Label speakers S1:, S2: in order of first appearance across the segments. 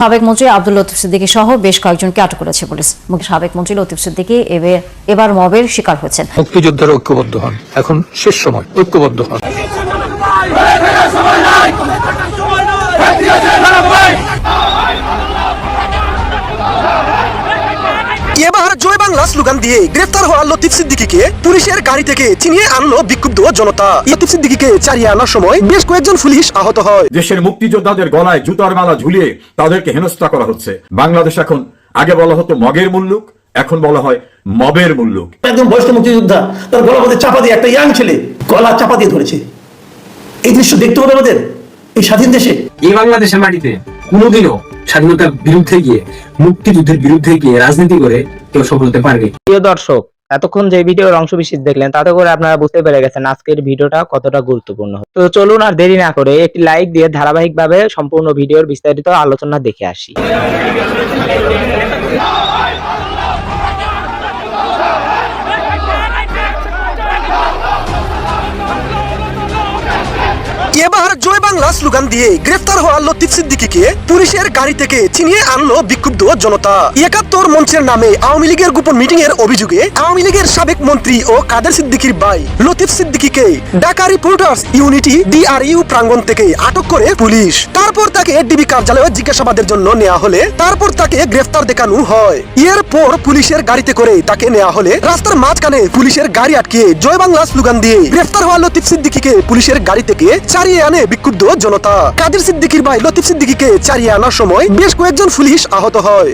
S1: সাবেক মন্ত্রী আব্দুল লতিফ সিদ্দিকী সহ বেশ কয়েকজনকে আটক করেছে পুলিশ। সাবেক মন্ত্রী লতিফ সিদ্দিকী এবে- এবার মবের শিকার হয়েছেন।
S2: মুক্তিযোদ্ধারা ঐক্যবদ্ধ হন। এখন শেষ সময়। ঐক্যবদ্ধ হন।
S3: বাংলা স্লোগান দিয়ে গ্রেফতার হওয়া লতিফ সিদ্দিকীকে পুলিশের গাড়ি থেকে ছিনিয়ে আনলো বিক্ষুব্ধ জনতা। লতিফ সিদ্দিকীকে চারিয়ে আনার সময় বেশ কয়েকজন পুলিশ আহত হয়।
S4: দেশের মুক্তিযোদ্ধাদের গলায় জুতার মালা ঝুলিয়ে তাদেরকে হেনস্থা করা হচ্ছে। বাংলাদেশ এখন আগে বলা হতো মগের মুল্লুক এখন বলা হয় মবের মুল্লুক।
S5: একদম বয়স্ক মুক্তিযোদ্ধা তার গলা মধ্যে চাপা দিয়ে একটা ইয়াং ছেলে গলা চাপা দিয়ে ধরেছে। এই দৃশ্য দেখতে হবে আমাদের এই স্বাধীন দেশে।
S6: এই বাংলাদেশের মাটিতে কোনোদিনও স্বাধীনতার বিরুদ্ধে গিয়ে, মুক্তিযুদ্ধের বিরুদ্ধে গিয়ে রাজনীতি করে কেউ সফল হতে পারবে
S7: প্রিয় দর্শক, এতক্ষণ যে ভিডিওর অংশ বিশেষ দেখলেন, তাতে করে আপনারা বুঝতে পেরে গেছেন আজকের ভিডিওটা কতটা গুরুত্বপূর্ণ। তো চলুন আর দেরি না করে একটি লাইক দিয়ে ধারাবাহিকভাবে সম্পূর্ণ ভিডিওর বিস্তারিত আলোচনা দেখে আসি।
S3: স্লোগান দিয়ে গ্রেফতার হওয়া লতিফ সিদ্দিকীকে পুলিশের গাড়ি থেকে ছিনিয়ে আনলো বিক্ষুব্ধ জনতা। একাত্তর মঞ্চের নামে আওয়ামী লীগের গোপন মিটিং এর অভিযোগে আওয়ামী লীগের সাবেক মন্ত্রী ও কাদের সিদ্দিকীর ভাই লতিফ সিদ্দিকীকে ঢাকা রিপোর্টার্স ইউনিটি ডিআরইউ প্রাঙ্গণ থেকে আটক করে পুলিশ। তারপর তাকে ডিবি কার্যালয়ে জিজ্ঞাসাবাদের জন্য নেওয়া হলে তারপর তাকে গ্রেফতার দেখানো হয়। এরপর পুলিশের গাড়িতে করে তাকে নেওয়া হলে রাস্তার মাঝখানে পুলিশের গাড়ি আটকে জয় বাংলা স্লোগান দিয়ে গ্রেফতার হওয়া লতিফ সিদ্দিকীকে পুলিশের গাড়ি থেকে চারিয়ে আনে বিক্ষুব্ধ জনতা। কাদের সিদ্দিকির ভাই লতিফ সিদ্দিকিকে চারিয়ে আনার সময় বেশ কয়েকজন পুলিশ আহত হয়।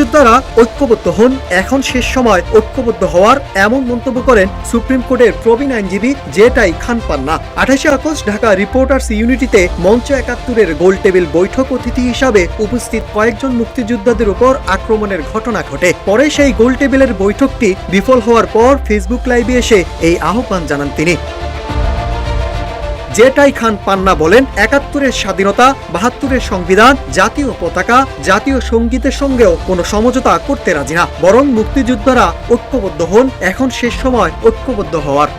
S8: মুক্তিযোদ্ধারা ঐক্যবদ্ধ হন। এখন শেষ সময় ঐক্যবদ্ধ হওয়ার এমন মন্তব্য করেন সুপ্রিম কোর্টের প্রবীণ আইনজীবী জেটাই খান পান্না। আঠাশে আগস্ট ঢাকা রিপোর্টার্স ইউনিটিতে মঞ্চ একাত্তরের গোল টেবিল বৈঠক অতিথি হিসাবে উপস্থিত কয়েকজন মুক্তিযোদ্ধাদের উপর আক্রমণের ঘটনা ঘটে। পরে সেই গোল টেবিলের বৈঠকটি বিফল হওয়ার পর ফেসবুক লাইভে এসে এই আহ্বান জানান তিনি। জেটাই খান পান্না বলেন, একাত্তরের স্বাধীনতা, বাহাত্তরের সংবিধান, জাতীয় পতাকা, জাতীয় সঙ্গীতের সঙ্গেও কোনো সমঝোতা করতে রাজি না। বরং মুক্তিযোদ্ধারা ঐক্যবদ্ধ হন, এখন শেষ সময় ঐক্যবদ্ধ হওয়ার।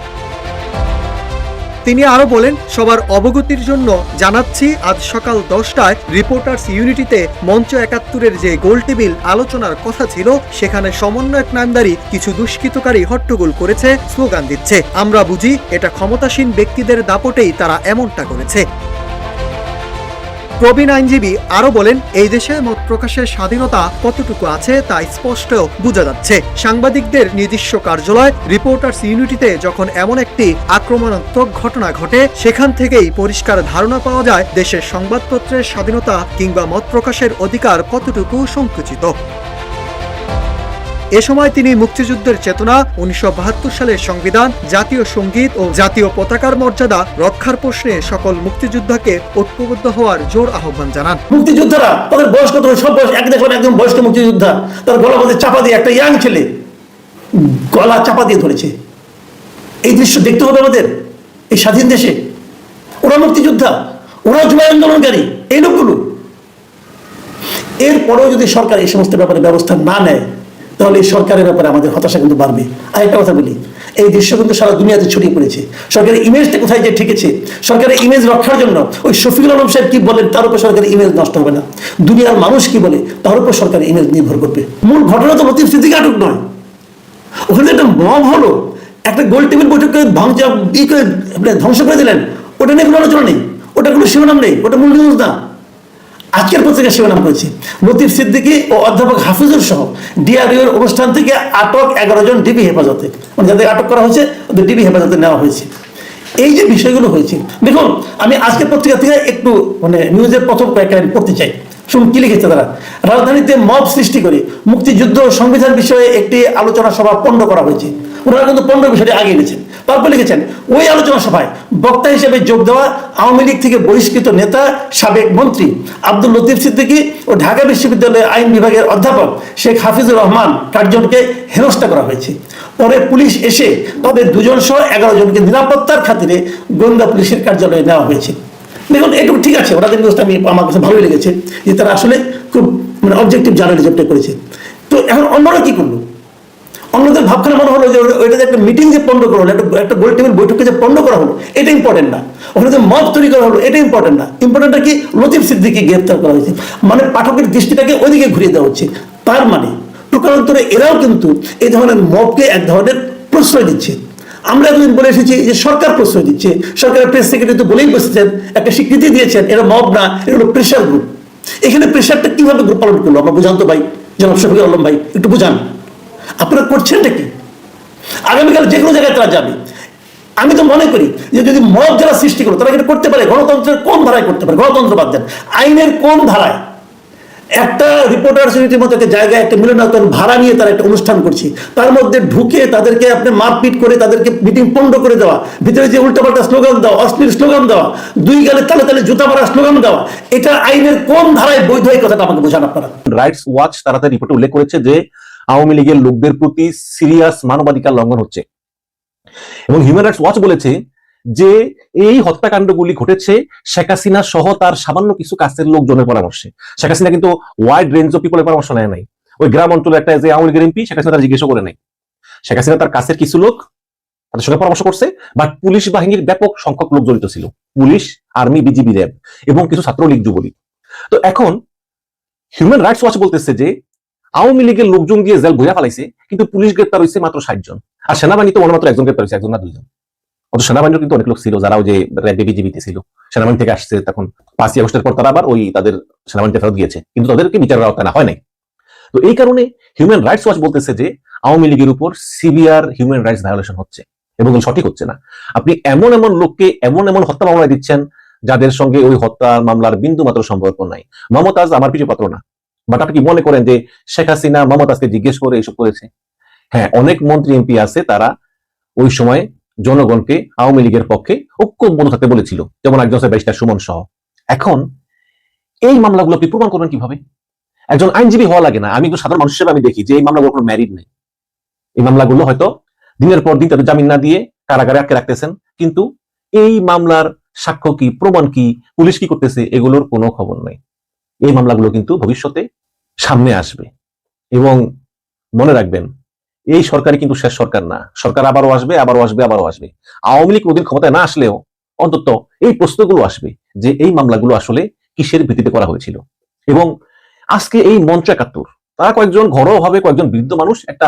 S8: তিনি আরও বলেন, সবার অবগতির জন্য জানাচ্ছি, আজ সকাল দশটায় রিপোর্টার্স ইউনিটিতে মঞ্চ একাত্তরের যে গোল টেবিল আলোচনার কথা ছিল, সেখানে সমন্বয়ক নামদারি কিছু দুষ্কৃতকারী হট্টগোল করেছে, স্লোগান দিচ্ছে। আমরা বুঝি, এটা ক্ষমতাসীন ব্যক্তিদের দাপটেই তারা এমনটা করেছে। প্রবীণ আইনজীবী আরও বলেন, এই দেশে মত প্রকাশের স্বাধীনতা কতটুকু আছে তা স্পষ্ট বোঝা যাচ্ছে। সাংবাদিকদের নিজস্ব কার্যালয়, রিপোর্টার্স ইউনিটিতে যখন এমন একটি আক্রমণাত্মক ঘটনা ঘটে, সেখান থেকেই পরিষ্কার ধারণা পাওয়া যায় দেশের সংবাদপত্রের স্বাধীনতা কিংবা মত প্রকাশের অধিকার কতটুকু সংকুচিত। এ সময় তিনি মুক্তিযুদ্ধের চেতনা, উনিশশো বাহাত্তর সালের সংবিধান, জাতীয় সংগীত ও জাতীয় পতাকার মর্যাদা রক্ষার প্রশ্নে সকল মুক্তিযোদ্ধাকে ঐক্যবদ্ধ হওয়ার জোর আহ্বান জানান।
S5: মুক্তিযোদ্ধারা, তাদের বয়স কত সব বয়স, এক দেখুন একদম বয়স্ক মুক্তিযোদ্ধা। তার গলা মধ্যে চাপা দিয়ে একটা ইয়াং ছেলে গলা চাপা দিয়ে ধরেছে। এই দৃশ্য দেখতে হবে আমাদের, এই স্বাধীন দেশে। ওরা মুক্তিযোদ্ধা, ওরা জুলাই আন্দোলনকারী, এই লোকগুলো। এরপরেও যদি সরকার এই সমস্ত ব্যাপারে ব্যবস্থা না নেয় তাহলে এই সরকারের ব্যাপারে আমাদের হতাশা কিন্তু বাড়বে। আর একটা কথা বলি, এই দৃশ্য কিন্তু সারা দুনিয়াতে ছড়িয়ে পড়েছে। সরকারের ইমেজটা কোথায় যে ঠেকেছে? সরকারের ইমেজ রক্ষার জন্য ওই শফিকুল আলম সাহেব কি বলেন, তার উপর সরকারের ইমেজ নষ্ট হবে না। দুনিয়ার মানুষ কি বলে, তার উপর সরকারের ইমেজ নির্ভর করবে। মূল ঘটনা তো লতিফ সিদ্দিক আটক নয়। ওখানে একটা মব হলো, একটা গোল টেবিল বৈঠক করে ধ্বংস করে ধ্বংস করে দিলেন। ওটা নিয়ে কোনো আলোচনা নেই। ওটা কোনো শিরোনাম নেই। ওটা মূল নিউজ না। আজকের পত্রিকা শিরোনাম করেছে লতিফ সিদ্দিকী ও অধ্যাপক হাফিজুর সহ ডিআরইউর অনুষ্ঠান থেকে আটক এগারো জন ডিবি হেফাজতে। মানে যাদের আটক করা হয়েছে, ওদের ডিবি হেফাজতে নেওয়া হয়েছে। এই যে বিষয়গুলো হয়েছে, দেখুন, আমি আজকের পত্রিকা থেকে একটু মানে নিউজের প্রথম কয়েকটা পড়তে চাই। শুনুন, কি লিখেছে তারা? রাজধানীতে মব সৃষ্টি করে মুক্তিযুদ্ধ সংবিধান বিষয়ে একটি আলোচনা সভা পণ্ড করা হয়েছে। ওনারা কিন্তু পণ্ড বিষয়টি আগে এনেছেন তারপর লিখেছেন, ওই আলোচনা সভায় বক্তা হিসেবে যোগ দেওয়া আওয়ামী লীগ থেকে বহিষ্কৃত নেতা, সাবেক মন্ত্রী আব্দুল লতিফ সিদ্দিকী ও ঢাকা বিশ্ববিদ্যালয়ের আইন বিভাগের অধ্যাপক শেখ হাফিজুর রহমান চারজনকে হেনস্থা করা হয়েছে। পরে পুলিশ এসে তাদের দুজন সহ এগারো জনকে নিরাপত্তার খাতিরে গোয়েন্দা পুলিশের কার্যালয়ে নেওয়া হয়েছে। দেখুন, এটুকু ঠিক আছে, ওনাদের নিউজটা আমি, আমার কাছে ভালোই লেগেছে যে তারা আসলে খুব মানে অবজেক্টিভ জার্নালিজমটা করেছে। তো এখন অন্যরা কি করল? অন্যদের ভাবখানা মনে হলো যে ওইটা যে একটা মিটিং যে পণ্ড করা হলো, একটা একটা গোল টেবিল বৈঠকে যে পণ্ড করা হলো, এটা ইম্পর্টেন্ট না। ওখানে যে মত তৈরি করা হলো, এটা ইম্পর্টেন্ট না। ইম্পর্টেন্টটা কি? লতিফ সিদ্দিকি গ্রেপ্তার করা হয়েছে। মানে পাঠকের দৃষ্টিটাকে ওইদিকে ঘুরিয়ে দেওয়া হচ্ছে। তার মানে প্রকারান্তরে এরাও কিন্তু এই ধরনের মবকে এক ধরনের প্রশ্রয় দিচ্ছে। আমরা এতদিন বলে এসেছি যে সরকার প্রশ্রয় দিচ্ছে। সরকারের প্রেস সেক্রেটারি তো বলেই বসেছেন, একটা স্বীকৃতি দিয়েছেন, এটা মব না, এটা হলো প্রেশার গ্রুপ এখানে প্রেশারটা কীভাবে গ্রুপ পালন করল? আমরা বুঝান তো ভাই, জনাব শফিকুল আলম ভাই, একটু বুঝান। আপনারা করছেনটা কি? আগামীকাল যে কোনো জায়গায় তারা যাবে। আমি তো মনে করি যে যদি মত যারা সৃষ্টি করো তারা করতে পারে, গণতন্ত্রের কোন ধারায় করতে পারে, গণতন্ত্র বাদ দেন। আইনের কোন ধারায়? একটা রিপোর্টার ইউনিটির মতো একটা জায়গায় একটা মিলনায়তন ভাড়া নিয়ে তারা একটা অনুষ্ঠান করছে। তার মধ্যে ঢুকে তাদেরকে আপনি মারপিট করে তাদেরকে মিটিং পণ্ড করে দেওয়া, ভিতরে যে উল্টাপাল্টা স্লোগান দেওয়া, অশ্লীল স্লোগান দেওয়া, দুই গালে তালে তালে জুতা মারা স্লোগান দেওয়া, এটা আইনের কোন ধারায় বৈধ এই কথাটা আমাকে বোঝান আপনারা।
S9: রাইটস ওয়াচ তারা তার রিপোর্টে উল্লেখ করেছে যে আওয়ামী লীগের লোকদের প্রতি সিরিয়াস মানবাধিকার লঙ্ঘন হচ্ছে। এবং হিউম্যান রাইটস ওয়াচ বলেছে যে এই হত্যাকাণ্ডগুলি ঘটেছে শেখ হাসিনা সহ তার সামান্য কিছু কাছের লোকজনের পরামর্শে। শেখ হাসিনা কিন্তু ওয়াইড রেঞ্জ অফ পিপলের পরামর্শ নেয় নাই। ওই গ্রাম অঞ্চলে একটা যে আওয়ামী লীগের এমপি শেখ হাসিনা তার জিজ্ঞেস করে নাই শেখ হাসিনা তার কাছের কিছু লোক তাদের সঙ্গে পরামর্শ করছে বাট পুলিশ বাহিনীর ব্যাপক সংখ্যক লোক জড়িত ছিল। পুলিশ, আর্মি, বিজিবি, র্যাব এবং কিছু ছাত্রলীগ, যুবলীগ। তো এখন হিউম্যান রাইটস ওয়াচ বলতেছে যে আওয়ামী লীগের লোকজন দিয়ে জেল বইয়া ফেলাইছে, কিন্তু পুলিশ গ্রেপ্তার হয়েছে মাত্র ষাট জন। আর সেনাবাহিনী তো মনে মাত্র একজন গ্রেপ্তার হয়েছে একজন না দুইজন। অত সেনাবাহিনীর কিন্তু অনেক লোক ছিল, যারাও যে র্যাবে বিজিবিতে ছিল। সেনাবাহিনী থেকে আসছে তখন পাঁচই আগস্টের পর তারা আবার ওই তাদের সেনাবাহিনীতে ফেরত গিয়েছে। কিন্তু তাদেরকে বিচারের আওতায় না হয় নাই। তো এই কারণে হিউম্যান রাইটস ওয়াচ বলতেছে যে, আওয়ামী লীগের উপর সিভিয়ার হিউম্যান রাইটস ভায়োলেশন হচ্ছে। এবং সঠিক হচ্ছে না। আপনি এমন এমন লোককে এমন এমন হত্যা মামলায় দিচ্ছেন, যাদের সঙ্গে ওই হত্যা মামলার বিন্দু মাত্র সম্পর্ক নাই। মমতাজ আমার পিছু পাত্র না। বাট আপনি কি মনে করেন যে শেখ হাসিনা মমতাজকে জিজ্ঞেস করে এইসব করেছে? হ্যাঁ অনেক মন্ত্রী এমপি আছে, তারা ওই সময় জনগণকে, আওয়ামী লীগের পক্ষে ঐক্যবদ্ধ থাকতে বলেছিল, যেমন একজন ব্যারিস্টার সুমন সহ। এখন এই মামলাগুলো আপনি প্রমাণ করবেন কীভাবে? একজন আইনজীবী হওয়া লাগে না। আমি একজন সাধারণ মানুষ হিসেবে আমি দেখি যে এই মামলাগুলো কোনো ম্যারিড নেই। এই মামলাগুলো হয়তো দিনের পর দিন তাদের জামিন না দিয়ে কারাগারে আটকে রাখতেছেন, কিন্তু এই মামলার সাক্ষ্য কি, প্রমাণ কি, পুলিশ কি করতেছে, এগুলোর কোনো খবর নেই। এই মামলাগুলো কিন্তু ভবিষ্যতে সামনে আসবে। এবং মনে রাখবেন, এই সরকারই কিন্তু শেষ সরকার না। সরকার আবারও আসবে আবারও আসবে আবারও আসবে। আওয়ামী লীগ কোনদিন ক্ষমতায় না আসলেও অন্তত এই প্রশ্নগুলো আসবে যে এই মামলাগুলো আসলে কিসের ভিত্তিতে করা হয়েছিল। এবং আজকে এই মঞ্চ একাত্তর, তারা কয়েকজন ঘরোয়াভাবে কয়েকজন বৃদ্ধ মানুষ একটা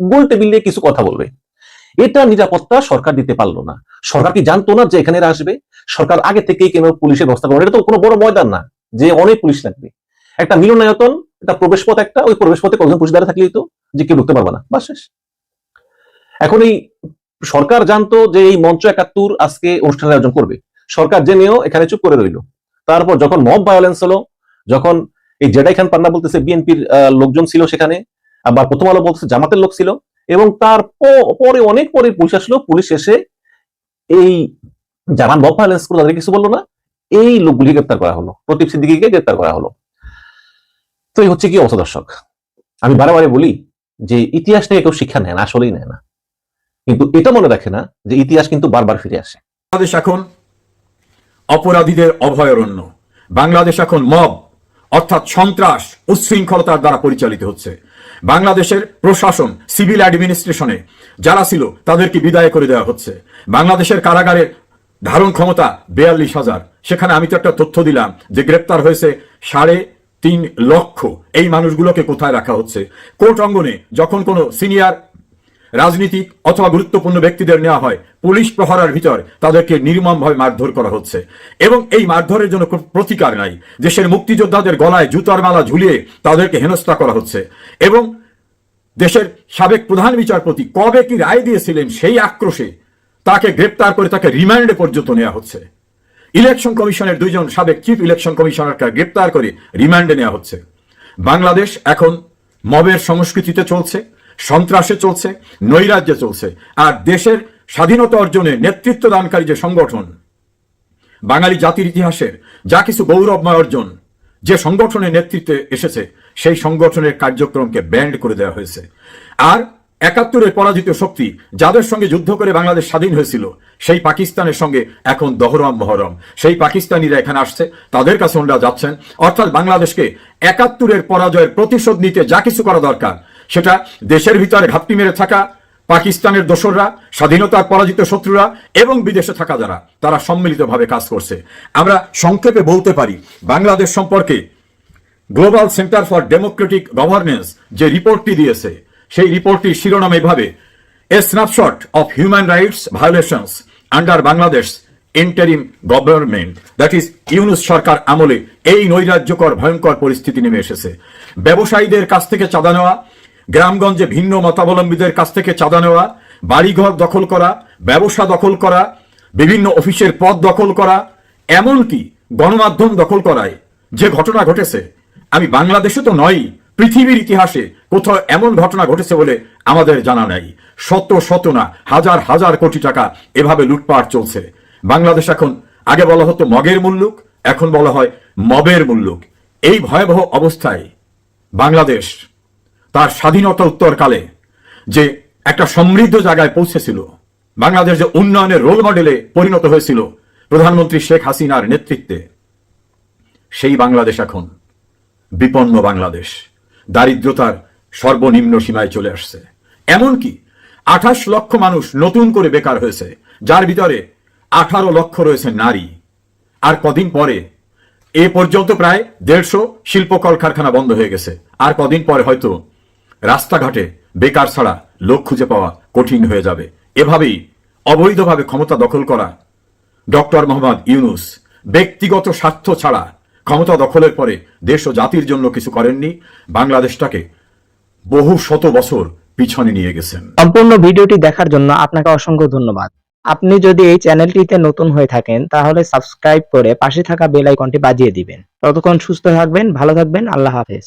S9: গোল টেবিলে কিছু কথা বলবে। এটা নিরাপত্তা সরকার দিতে পারল না। সরকার কি জানতো না যে এখানে আসবে? সরকার আগে থেকেই কেন পুলিশের ব্যবস্থা করবে এটা তো কোনো বড় ময়দান না যে অনেক পুলিশ লাগবে। একটা মিলনায়তন একটা প্রবেশ পথ একটা, ওই প্রবেশ পথে কয়েকজন পুলিশ দাঁড়িয়ে থাকলেই তো যে কেউ ঢুকতে পারবে না। বা শেষ। এখন এই সরকার জানতো যে এই মঞ্চ একাত্তর আজকে অনুষ্ঠানের আয়োজন করবে। সরকার জেনেও এখানে চুপ করে রইল। তারপর যখন মব ভায়োলেন্স হলো, যখন এই জেডাই খান পান্না বলতেছে বিএনপির লোকজন ছিল সেখানে, আবার প্রথম আলো বলতেছে জামাতের লোক ছিল, এবং তার পরে অনেক পরে পুলিশ আসলো, পুলিশ এসে এই যারা মব ভায়োলেন্স করল তাদের কিছু বলল না, এই লোকগুলি গ্রেপ্তার করা হলো। প্রদীপ সিদ্দিকিকে গ্রেপ্তার করা হলো। তো এই হচ্ছে কি অবস্থা আমি বারে বলি যে ইতিহাস থেকে কেউ শিক্ষা নেয় না, আসলেই নেয় না। কিন্তু এটা মনে রাখে না যে ইতিহাস কিন্তু বারবার ফিরে আসে।
S4: বাংলাদেশ এখন অপরাধীদের অভয়ারণ্য। বাংলাদেশ এখন মব, অর্থাৎ সন্ত্রাস উচ্ছৃঙ্খলতার দ্বারা পরিচালিত হচ্ছে। বাংলাদেশের প্রশাসন, সিভিল অ্যাডমিনিস্ট্রেশনে যারা ছিল, তাদেরকে বিদায় করে দেওয়া হচ্ছে। বাংলাদেশের কারাগারের ধারণ ক্ষমতা বেয়াল্লিশ হাজার। সেখানে আমি তো একটা তথ্য দিলাম যে গ্রেপ্তার হয়েছে সাড়ে তিন লক্ষ। এই মানুষগুলোকে কোথায় রাখা হচ্ছে? কোর্ট অঙ্গনে যখন কোনো সিনিয়র রাজনীতিক অথবা গুরুত্বপূর্ণ ব্যক্তিদের নেওয়া হয়, পুলিশ প্রহরার ভিতর তাদেরকে নির্মমভাবে মারধর করা হচ্ছে। এবং এই মারধরের জন্য প্রতিকার নাই। দেশের মুক্তিযোদ্ধাদের গলায় জুতার মালা ঝুলিয়ে তাদেরকে হেনস্থা করা হচ্ছে। এবং দেশের সাবেক প্রধান বিচারপতি কবে কি রায় দিয়েছিলেন সেই আক্রোশে তাকে গ্রেপ্তার করে তাকে রিমান্ডে পর্যন্ত নেওয়া হচ্ছে। ইলেকশন কমিশনের দুইজন সাবেক চিফ ইলেকশন কমিশনারকে গ্রেপ্তার করে রিমান্ডে নেওয়া হচ্ছে। বাংলাদেশ এখন মবের সংস্কৃতিতে চলছে, সন্ত্রাসে চলছে, নৈরাজ্যে চলছে, আর দেশের স্বাধীনতা অর্জনে নেতৃত্ব দানকারী যে সংগঠন, বাঙালি জাতির ইতিহাসের যা কিছু গৌরবময় অর্জন, যে সংগঠনের নেতৃত্বে এসেছে, সেই সংগঠনের কার্যক্রমকে ব্যান্ড করে দেওয়া হয়েছে। আর একাত্তরের পরাজিত শক্তি যাদের সঙ্গে যুদ্ধ করে বাংলাদেশ স্বাধীন হয়েছিল, সেই পাকিস্তানের সঙ্গে এখন দহরম মহরম। সেই পাকিস্তানিরা এখানে আসছে, তাদের কাছে ওনারা যাচ্ছেন। অর্থাৎ বাংলাদেশকে একাত্তরের পরাজয়ের প্রতিশোধ নিতে যা কিছু করা দরকার, সেটা দেশের ভিতরে ঘাপটি মেরে থাকা, পাকিস্তানের দোসররা, স্বাধীনতার পরাজিত শত্রুরা এবং বিদেশে থাকা যারা, তারা সম্মিলিতভাবে কাজ করছে। আমরা সংক্ষেপে বলতে পারি, বাংলাদেশ সম্পর্কে global centre for democratic governance যে রিপোর্টটি দিয়েছে সেই রিপোর্টটির শিরোনাম এভাবে a snapshot of human rights violations under Bangladesh interim government that is Yunus সরকার আমলে এই নৈরাজ্যকর, ভয়ঙ্কর পরিস্থিতি নেমে এসেছে। ব্যবসায়ীদের কাছ থেকে চাঁদা নেওয়া, গ্রামগঞ্জে ভিন্ন মতাবলম্বীদের কাছ থেকে চাঁদা নেওয়া, বাড়িঘর দখল করা, ব্যবসা দখল করা, বিভিন্ন অফিসের পদ দখল করা, এমনকি গণমাধ্যম দখল করায় যে ঘটনা ঘটেছে। আমি বাংলাদেশে তো নয় পৃথিবীর ইতিহাসে কোথাও এমন ঘটনা ঘটেছে বলে আমাদের জানা নাই। শত শত না, হাজার হাজার কোটি টাকা এভাবে লুটপাট চলছে। বাংলাদেশ এখন, আগে বলা হতো মগের মুল্লুক, এখন বলা হয় মবের মুল্লুক। এই ভয়াবহ অবস্থায় বাংলাদেশ তার স্বাধীনতা উত্তরকালে যে একটা সমৃদ্ধ জায়গায় পৌঁছেছিল, বাংলাদেশ যে উন্নয়নের রোল মডেলে পরিণত হয়েছিল প্রধানমন্ত্রী শেখ হাসিনার নেতৃত্বে, সেই বাংলাদেশ এখন বিপন্ন বাংলাদেশ। দারিদ্রতার সর্বনিম্ন সীমায় চলে আসছে। এমনকি আঠাশ লক্ষ মানুষ নতুন করে বেকার হয়েছে, যার ভিতরে আঠারো লক্ষ রয়েছে নারী। আর কদিন পরে এ পর্যন্ত প্রায় দেড়শো শিল্প কলকারখানা বন্ধ হয়ে গেছে। আর কদিন পরে হয়তো রাস্তাঘাটে বেকার ছাড়া লোক খুঁজে পাওয়া কঠিন হয়ে যাবে। এভাবেই অবৈধভাবে ক্ষমতা দখল করা ডক্টর মোহাম্মদ ইউনুস ব্যক্তিগত স্বার্থ ছাড়া ক্ষমতা দখলের পরে দেশ ও জাতির জন্য কিছু করেননি, বাংলাদেশটাকে বহু শত বছর পিছনে নিয়ে গেছেন।
S7: সম্পূর্ণ ভিডিওটি দেখার জন্য আপনাকে অসংখ্য ধন্যবাদ। আপনি যদি এই চ্যানেলটিতে নতুন হয়ে থাকেন, তাহলে সাবস্ক্রাইব করে পাশে থাকা বেল আইকনটি বাজিয়ে দিবেন। ততক্ষণ সুস্থ থাকবেন, ভালো থাকবেন, আল্লাহ হাফেজ।